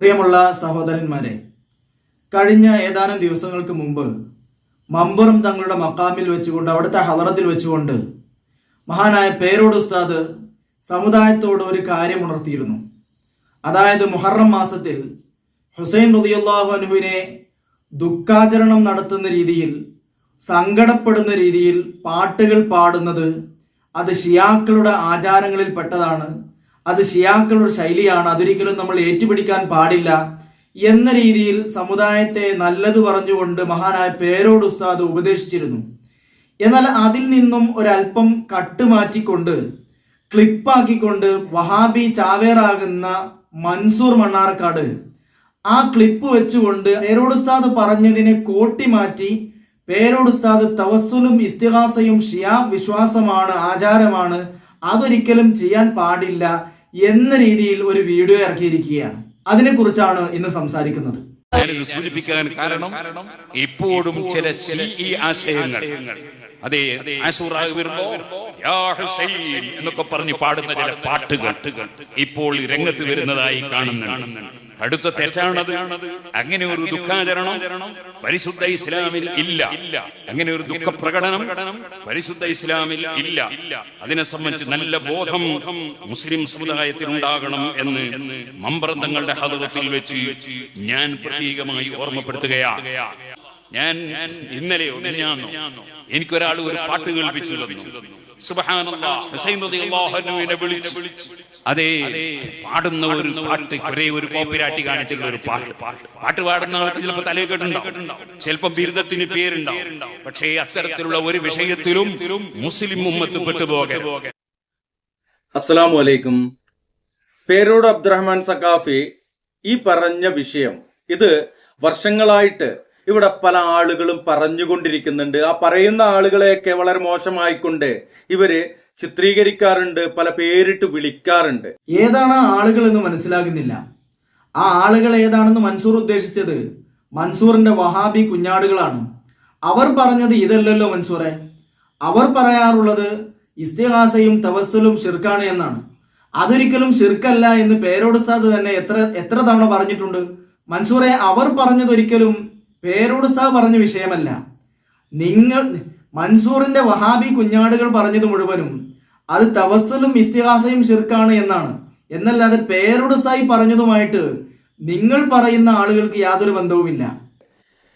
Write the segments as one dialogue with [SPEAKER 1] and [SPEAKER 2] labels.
[SPEAKER 1] പ്രിയമുള്ള സഹോദരന്മാരെ കഴിഞ്ഞ ഏതാനും ദിവസങ്ങൾക്ക് മുമ്പ് മമ്പറും തങ്ങളുടെ മക്കാമിൽ വെച്ചുകൊണ്ട് അവിടുത്തെ ഹലറത്തിൽ വെച്ചുകൊണ്ട് മഹാനായ പേരോട് ഉസ്താദ് സമുദായത്തോട് ഒരു കാര്യം ഉണർത്തിയിരുന്നു. അതായത് മുഹറം മാസത്തിൽ ഹുസൈൻ റളിയല്ലാഹു അൻഹുവിനെ ദുഃഖാചരണം നടത്തുന്ന രീതിയിൽ സങ്കടപ്പെടുന്ന രീതിയിൽ പാട്ടുകൾ പാടുന്നത് അത് ഷിയാക്കളുടെ ആചാരങ്ങളിൽ പെട്ടതാണ്. അത് ഷിയാക്കളുടെ ശൈലിയാണ്. അതൊരിക്കലും നമ്മൾ ഏറ്റുപിടിക്കാൻ പാടില്ല. എന്ന രീതിയിൽ സമുദായത്തെ നല്ലത് പറഞ്ഞുകൊണ്ട് മഹാനായ പേരോട് ഉസ്താദ് ഉപദേശിച്ചിരുന്നു. എന്നാൽ അതിൽ നിന്നും ഒരല്പം കട്ടുമാറ്റിക്കൊണ്ട് ക്ലിപ്പാക്കിക്കൊണ്ട് വഹാബി ചാവേറാകുന്ന മൻസൂർ മണ്ണാർക്കാട് ആ ക്ലിപ്പ് വെച്ചുകൊണ്ട് പേരോട് ഉസ്താദ് പറഞ്ഞതിനെ കോട്ടി മാറ്റി പേരോട് ഉസ്താദ് തവസ്സുലും ഇസ്തിഹാസയും ഷിയാ വിശ്വാസമാണ് ആചാരമാണ്. അതൊരിക്കലും ചെയ്യാൻ പാടില്ല. എന്ന രീതിയിൽ ഒരു വീഡിയോ ഇറക്കിയിരിക്കുകയാണ്. അതിനെക്കുറിച്ചാണ് ഇന്ന് സംസാരിക്കുന്നത്.
[SPEAKER 2] ഞാനിത് സൂചിപ്പിക്കാൻ കാരണം ഇപ്പോഴും ചില ഈ ആശയങ്ങൾ. അതെ വരുമ്പോ യാ ഹുസൈൻ എന്നൊക്കെ പറഞ്ഞ് പാടുന്ന ചില പാട്ടുകൾ ഇപ്പോൾ രംഗത്ത് വരുന്നതായി കാണുന്നുണ്ട്. അടുത്ത തെറ്റാണത്. അങ്ങനെ ഒരു ദുഃഖാചരണം പരിശുദ്ധ ഇസ്ലാമിൽ ഇല്ല. അങ്ങനെ ഒരു ദുഃഖ പ്രകടനം പരിശുദ്ധ ഇസ്ലാമിൽ ഇല്ല. അതിനെ സംബന്ധിച്ച് നല്ല ബോധം മുസ്ലിം സമുദായത്തിനുണ്ടാകണം എന്ന് മമ്പ്രന്ഥങ്ങളുടെ ഹതത്തിൽ വെച്ച് ഞാൻ പ്രത്യേകമായി ഓർമ്മപ്പെടുത്തുകയാണ് ഞാൻ ഇന്നലെയോ മിനിഞ്ഞാന്നോ എനിക്കൊരാൾ ഒരു പാട്ട് കേൾപ്പിച്ചു വിളിച്ചു. അതെ പാടുന്ന ഒരു പാട്ട് ഒരേ ഒരു കോപ്പിരാട്ടി കാണിച്ചിട്ടുള്ള ഒരു പാട്ട്. പാട്ട് പാടുന്ന ആൾക്ക് ചിലപ്പോൾ തലയിൽ കേട്ടുണ്ടാവും ചിലപ്പോൾ ബിരുദത്തിന് പേരുണ്ടാവും. പക്ഷേ അത്തരത്തിലുള്ള ഒരു വിഷയത്തിലും മുസ്ലിം ഉമ്മത്ത് പെട്ടുപോകെ
[SPEAKER 3] അസ്സലാമു അലൈക്കും പേരോട് അബ്ദുറഹ്മാൻ സക്കാഫി ഈ പറഞ്ഞ വിഷയം ഇത് വർഷങ്ങളായിട്ട് ഇവിടെ പല ആളുകളും പറഞ്ഞുകൊണ്ടിരിക്കുന്നുണ്ട്. ആ പറയുന്ന ആളുകളെയൊക്കെ വളരെ മോശമായിക്കൊണ്ട് ഇവർ ചിത്രീകരിക്കാറുണ്ട് പല പേരിട്ട് വിളിക്കാറുണ്ട്.
[SPEAKER 1] ഏതാണ് ആളുകൾ എന്ന് മനസ്സിലാകുന്നില്ല. ആ ആളുകൾ ഏതാണെന്ന് മൻസൂർ ഉദ്ദേശിച്ചത്? മൻസൂറിന്റെ വഹാബി കുഞ്ഞാടുകളാണ്. അവർ പറഞ്ഞത് ഇതല്ലല്ലോ മൻസൂറെ. അവർ പറയാറുള്ളത് ഇസ്തിഹാസയും തവസ്സലും ഷിർക്കാണ് എന്നാണ്. അതൊരിക്കലും ഷിർക്കല്ല എന്ന് പേരോടുസ്ഥാത് തന്നെ എത്ര എത്ര തവണ പറഞ്ഞിട്ടുണ്ട്? മൻസൂറെ അവർ പറഞ്ഞതൊരിക്കലും പേരോട് സാ പറഞ്ഞ വിഷയമല്ല. നിങ്ങൾ മൻസൂറിന്റെ വഹാബി കുഞ്ഞാടുകൾ പറഞ്ഞത് മുഴുവനും അത് തവസ്സലും ഇസ്തിഹാസയും ഷിർക്കാണ് എന്നാണ്. എന്നല്ലാതെ പേരോട് സായി പറഞ്ഞതുമായിട്ട് നിങ്ങൾ പറയുന്ന ആളുകൾക്ക് യാതൊരു ബന്ധവുമില്ല.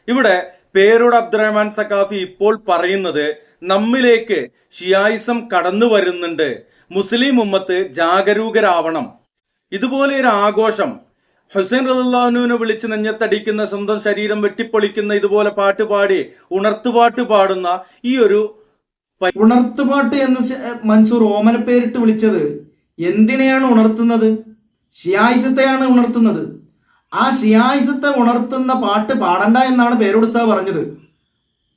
[SPEAKER 3] ഇവിടെ പേരോട് അബ്ദുറഹ്മാൻ സക്കാഫി ഇപ്പോൾ പറയുന്നത് നമ്മിലേക്ക് ഷിയായിസം കടന്നു വരുന്നുണ്ട്. മുസ്ലിം ഉമ്മത്ത് ജാഗരൂകരാവണം. ഇതുപോലെ ഒരു ആഘോഷം ഹുസൈൻ റദുല്ലാഹുവിനെ വിളിച്ച് നെഞ്ഞത്തടിക്കുന്ന സ്വന്തം ശരീരം വെട്ടിപ്പൊളിക്കുന്ന ഇതുപോലെ പാട്ട് പാടി ഉണർത്തുപാട്ട് പാടുന്ന ഈ ഒരു
[SPEAKER 1] ഉണർത്തുപാട്ട് എന്ന് മൻസൂർ ഓമന പേരിട്ട് വിളിച്ചത് എന്തിനെയാണ് ഉണർത്തുന്നത്? ഷിയായിസത്തെയാണ് ഉണർത്തുന്നത്. ആ ഷിയായിസത്തെ ഉണർത്തുന്ന പാട്ട് പാടണ്ട എന്നാണ് പേരോട് സാ പറഞ്ഞത്.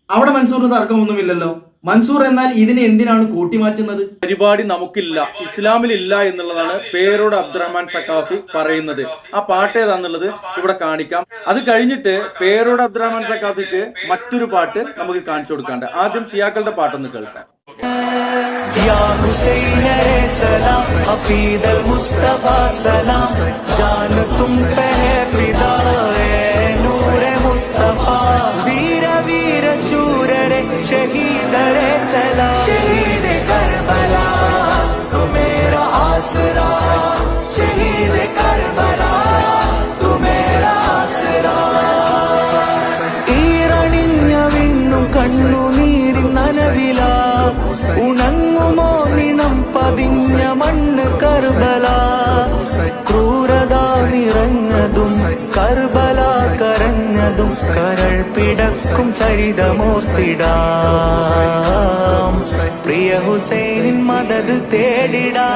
[SPEAKER 1] അവിടെ മൻസൂറിന് തർക്കമൊന്നുമില്ലല്ലോ. മൻസൂർ എന്നാൽ ഇതിനെ എന്തിനാണ് കൂട്ടിമാറ്റുന്നത്?
[SPEAKER 3] പരിപാടി നമുക്കില്ല. ഇസ്ലാമിൽ ഇല്ല എന്നുള്ളതാണ് പേരോട് അബ്ദുറഹ്മാൻ സക്കാഫി പറയുന്നത്. ആ പാട്ട് ഏതാന്നുള്ളത് ഇവിടെ കാണിക്കാം. അത് കഴിഞ്ഞിട്ട് പേരോട് അബ്ദുറഹ്മാൻ സക്കാഫിക്ക് മറ്റൊരു പാട്ട് നമുക്ക് കാണിച്ചു കൊടുക്കാണ്ട് ആദ്യം ഷിയാക്കളുടെ പാട്ടൊന്ന് കേൾക്കാം.
[SPEAKER 4] یا حسین سلام حفید المصطفیٰ سلام، جان تم پہ فدا نور مصطفیٰ، ویر ویر شور رے، شہید رے سلام കരൾ പിടക്കും ചരിതമോർത്തിടാം. പ്രിയ ഹുസൈനിൻ മദത് തേടിടാ.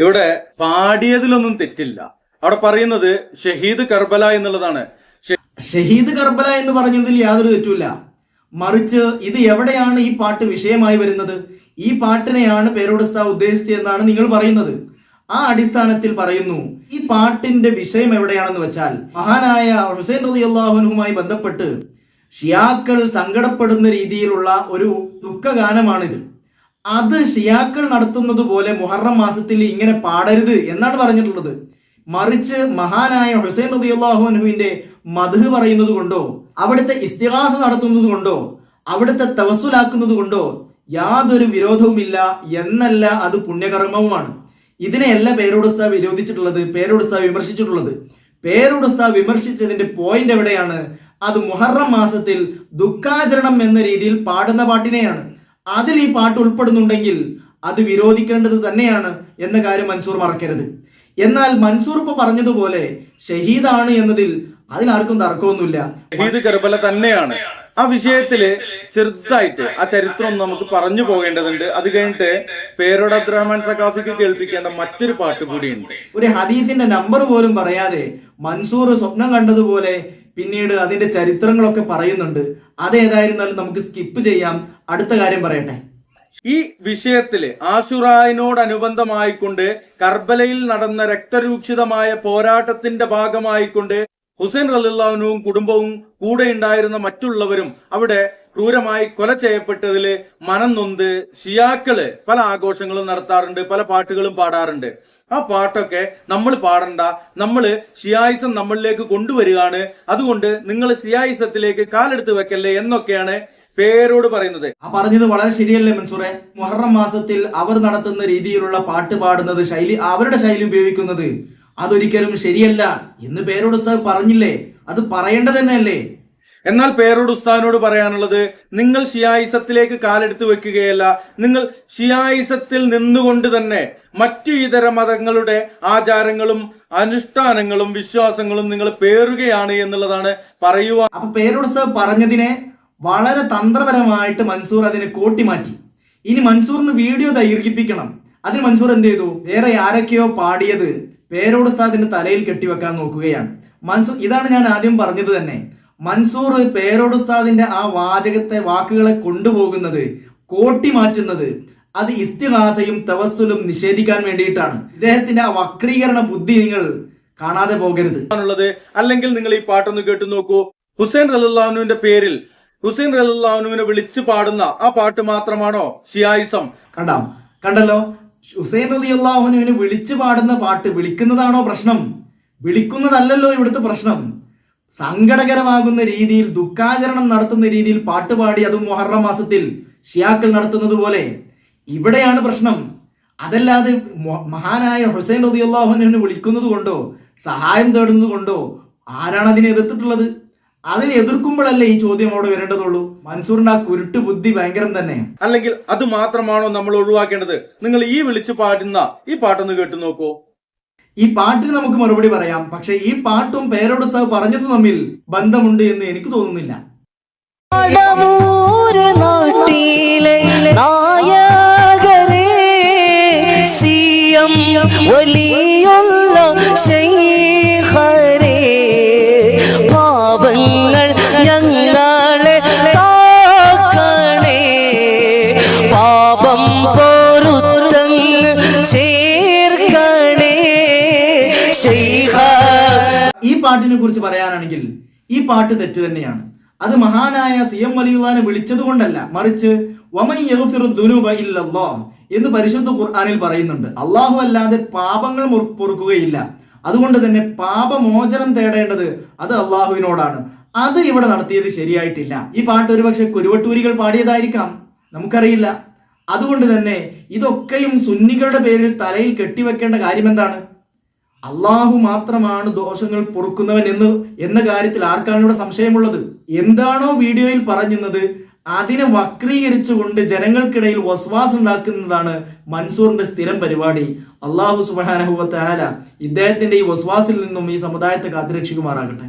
[SPEAKER 3] ഇവിടെ പാടിയതിലൊന്നും തെറ്റില്ല. അവിടെ പറയുന്നത് ഷഹീദ് കർബല എന്നുള്ളതാണ്.
[SPEAKER 1] ഷഹീദ് കർബല എന്ന് പറഞ്ഞതിൽ യാതൊരു തെറ്റുമില്ല. മറിച്ച് ഇത് എവിടെയാണ് ഈ പാട്ട് വിഷയമായി വരുന്നത്? ഈ പാട്ടിനെയാണ് പേരോട് ഉസ്താദ് ഉദ്ദേശിച്ചതെന്നാണ് നിങ്ങൾ പറയുന്നത്. ആ അടിസ്ഥാനത്തിൽ പറയുന്നു ഈ പാട്ടിന്റെ വിഷയം എവിടെയാണെന്ന് വെച്ചാൽ മഹാനായ ഹുസൈൻ റളിയല്ലാഹുനുമായി ബന്ധപ്പെട്ട് ഷിയാക്കൾ സങ്കടപ്പെടുന്ന രീതിയിലുള്ള ഒരു ദുഃഖഗാനമാണിത്. അത് ഷിയാക്കൾ നടത്തുന്നത് പോലെ മുഹറം മാസത്തിൽ ഇങ്ങനെ പാടരുത് എന്നാണ് പറഞ്ഞിട്ടുള്ളത്. മറിച്ച് മഹാനായ ഹുസൈൻ റളിയല്ലാഹുവിന്റെ മധു പറയുന്നത് കൊണ്ടോ അവിടുത്തെ ഇസ്തിഹാസ നടത്തുന്നത് കൊണ്ടോ അവിടുത്തെ തവസുലാക്കുന്നത് കൊണ്ടോ യാതൊരു വിരോധവുമില്ല എന്നല്ല അത് പുണ്യകർമ്മവുമാണ്. ഇതിനെയല്ല പേരോടുസ്ത വിരോധിച്ചിട്ടുള്ളത് പേരോടുസ്ത വിമർശിച്ചിട്ടുള്ളത്. പേരോടുസ്ത വിമർശിച്ചതിന്റെ പോയിന്റ് എവിടെയാണ്? അത് മുഹറം മാസത്തിൽ ദുഃഖാചരണം എന്ന രീതിയിൽ പാടുന്ന പാട്ടിനെയാണ്. അതിൽ ഈ പാട്ട് ഉൾപ്പെടുന്നുണ്ടെങ്കിൽ അത് വിരോധിക്കേണ്ടത് തന്നെയാണ് എന്ന കാര്യം മൻസൂർ മറക്കരുത്. എന്നാൽ മൻസൂർ ഇപ്പൊ പറഞ്ഞതുപോലെ ഷഹീദാണ് എന്നതിൽ അതിലാർക്കും തർക്കമൊന്നുമില്ല.
[SPEAKER 3] ഷഹീദ് കർബല തന്നെയാണ്. ആ വിഷയത്തിൽ ചെറുതായിട്ട് ആ ചരിത്രം നമുക്ക് പറഞ്ഞു പോകേണ്ടതുണ്ട്. അത് കഴിഞ്ഞിട്ട് പേരോട് അബ്ദുറഹ്മാൻ സഖാഫിക്ക് കേൾപ്പിക്കേണ്ട മറ്റൊരു പാട്ട് കൂടിയുണ്ട്.
[SPEAKER 1] ഒരു ഹദീസിന്റെ നമ്പർ പോലും പറയാതെ മൻസൂർ സ്വപ്നം കണ്ടതുപോലെ പിന്നീട് അതിന്റെ ചരിത്രങ്ങളൊക്കെ പറയുന്നുണ്ട്. അതേതായിരുന്നാലും നമുക്ക് സ്കിപ്പ് ചെയ്യാം. അടുത്ത കാര്യം പറയട്ടെ.
[SPEAKER 3] ഈ വിഷയത്തിൽ ആശുറായിനോടനുബന്ധമായിക്കൊണ്ട് കർബലയിൽ നടന്ന രക്തരൂക്ഷിതമായ പോരാട്ടത്തിന്റെ ഭാഗമായിക്കൊണ്ട് ഹുസൈൻ റലിള്ളാഹുനും കുടുംബവും കൂടെ ഉണ്ടായിരുന്ന മറ്റുള്ളവരും അവിടെ ക്രൂരമായി കൊല ചെയ്യപ്പെട്ടതിൽ മനം നൊന്ത് ഷിയാക്കൾ പല ആഘോഷങ്ങളും നടത്താറുണ്ട് പല പാട്ടുകളും പാടാറുണ്ട്. ആ പാട്ടൊക്കെ നമ്മൾ പാടണ്ട നമ്മൾ ഷിയായിസം നമ്മളിലേക്ക് കൊണ്ടുവരികയാണ്. അതുകൊണ്ട് നിങ്ങൾ ഷിയായിസത്തിലേക്ക് കാലെടുത്ത് വെക്കല്ലേ എന്നൊക്കെയാണ് പേരോട് പറയുന്നത്.
[SPEAKER 1] ആ പറഞ്ഞത് വളരെ ശരിയല്ലേ മൻസൂറെ? മുഹറം മാസത്തിൽ അവർ നടത്തുന്ന രീതിയിലുള്ള പാട്ട് പാടുന്നത് ശൈലി അവരുടെ ശൈലി ഉപയോഗിക്കുന്നത് അതൊരിക്കലും ശരിയല്ല. എന്ന് പേരോട് ഉസ്താദ് പറഞ്ഞില്ലേ? അത് പറയേണ്ടത് തന്നെയല്ലേ?
[SPEAKER 3] എന്നാൽ പേരോട് ഉസ്താദിനോട് പറയാനുള്ളത് നിങ്ങൾ ഷിയായിസത്തിലേക്ക് കാലെടുത്ത് വെക്കുകയല്ല നിങ്ങൾ ഷിയായിസത്തിൽ നിന്നുകൊണ്ട് തന്നെ മറ്റു ഇതര മതങ്ങളുടെ ആചാരങ്ങളും അനുഷ്ഠാനങ്ങളും വിശ്വാസങ്ങളും നിങ്ങൾ പേറുകയാണ് എന്നുള്ളതാണ് പറയുവാൻ
[SPEAKER 1] അപ്പൊ പേരോട് ഉസ്താദ് പറഞ്ഞതിനെ വളരെ തന്ത്രപരമായിട്ട് മൻസൂർ അതിനെ കൂട്ടിമാറ്റി. ഇനി മൻസൂറിന് വീഡിയോ ദൈർഘിപ്പിക്കണം. അതിന് മൻസൂർ എന്ത് ചെയ്തു? വേറെ ആരൊക്കെയോ പാടിയത് പേരോട് ഉസ്താദിന്റെ തലയിൽ കെട്ടിവെക്കാൻ നോക്കുകയാണ്. മൻസൂർ ഇതാണ് ഞാൻ ആദ്യം പറഞ്ഞത് തന്നെ. മൻസൂർ പേരോട് ഉസ്താദിന്റെ ആ വാചകത്തെ വാക്കുകളെ കൊണ്ടുപോകുന്നത് കോട്ടി മാറ്റുന്നത് അത് ഇസ്തിഹാസയും തവസ്സുലും നിഷേധിക്കാൻ വേണ്ടിയിട്ടാണ്. ഇദ്ദേഹത്തിന്റെ ആ വക്രീകരണ ബുദ്ധി നിങ്ങൾ കാണാതെ പോകരുത്.
[SPEAKER 3] അല്ലെങ്കിൽ നിങ്ങൾ ഈ പാട്ടൊന്ന് കേട്ടു നോക്കൂ. ഹുസൈൻ റലാഹുനുവിന്റെ പേരിൽ ഹുസൈൻ റലാഹുനുവിനെ വിളിച്ചു പാടുന്ന ആ പാട്ട് മാത്രമാണോ ഷിയായിസം?
[SPEAKER 1] കണ്ടാം. കണ്ടല്ലോ? ഹുസൈൻ അലി അള്ളാഹുനുവിന് വിളിച്ചു പാടുന്ന പാട്ട് വിളിക്കുന്നതാണോ പ്രശ്നം? വിളിക്കുന്നതല്ലല്ലോ ഇവിടുത്തെ പ്രശ്നം. സങ്കടകരമാകുന്ന രീതിയിൽ ദുഃഖാചരണം നടത്തുന്ന രീതിയിൽ പാട്ട് പാടി അതും മുഹറം മാസത്തിൽ ഷിയാക്കൾ നടത്തുന്നത് പോലെ ഇവിടെയാണ് പ്രശ്നം. അതല്ലാതെ മഹാനായ ഹുസൈൻ റതി അള്ളാഹുനുവിനെ വിളിക്കുന്നത് കൊണ്ടോ സഹായം തേടുന്നത് കൊണ്ടോ ആരാണ് അതിനെ എതിർത്തിട്ടുള്ളത്? അതിനെ എതിർക്കുമ്പോഴല്ലേ ഈ ചോദ്യം അവിടെ വരേണ്ടതുള്ളൂ? മൻസൂറിന്റെ ആ കുരുട്ട് ബുദ്ധി ഭയങ്കരം തന്നെ.
[SPEAKER 3] അല്ലെങ്കിൽ അത് മാത്രമാണോ നമ്മൾ ഒഴിവാക്കേണ്ടത്? നിങ്ങൾ ഈ വിളിച്ചു പാടുന്ന ഈ പാട്ടൊന്ന് കേട്ടു നോക്കൂ.
[SPEAKER 1] ഈ പാട്ടിന് നമുക്ക് മറുപടി പറയാം. പക്ഷെ ഈ പാട്ടും പേരോട് സഹ പറഞ്ഞതും തമ്മിൽ ബന്ധമുണ്ട് എന്ന് എനിക്ക് തോന്നുന്നില്ല. പാട്ടിനെ കുറിച്ച് പറയാനാണെങ്കിൽ ഈ പാട്ട് തെറ്റ് തന്നെയാണ്. അത് മഹാനായ സി എം വലിയുള്ളാനെ വിളിച്ചത് കൊണ്ടല്ല മറിച്ച് എന്ന് പരിശുദ്ധ ഖുർആാനിൽ പറയുന്നുണ്ട്. അള്ളാഹു അല്ലാതെ പാപങ്ങൾ പൊറുക്കുകയില്ല. അതുകൊണ്ട് തന്നെ പാപമോചനം തേടേണ്ടത് അത് അള്ളാഹുവിനോടാണ് അത് ഇവിടെ നടത്തിയത് ശരിയായിട്ടില്ല. ഈ പാട്ട് ഒരുപക്ഷെ കുരുവട്ടൂരികൾ പാടിയതായിരിക്കാം. നമുക്കറിയില്ല. അതുകൊണ്ട് തന്നെ ഇതൊക്കെയും സുന്നികളുടെ പേരിൽ തലയിൽ കെട്ടിവെക്കേണ്ട കാര്യം എന്താണ് അള്ളാഹു മാത്രമാണ് ദോഷങ്ങൾ പൊറുക്കുന്നവൻ എന്ന് എന്ന കാര്യത്തിൽ ആർക്കാണ് ഇവിടെ സംശയമുള്ളത്? എന്താണോ വീഡിയോയിൽ പറഞ്ഞത് അതിനെ വക്രീകരിച്ചുകൊണ്ട് ജനങ്ങൾക്കിടയിൽ വസ്വാസ് ഉണ്ടാക്കുന്നതാണ് മൻസൂറിന്റെ സ്ഥിരം പരിപാടി. അള്ളാഹു സുബാനഹുവ ഇദ്ദേഹത്തിന്റെ ഈ വസ്വാസിൽ നിന്നും ഈ സമുദായത്തെ കാത്തുരക്ഷിക്കുമാറാകട്ടെ.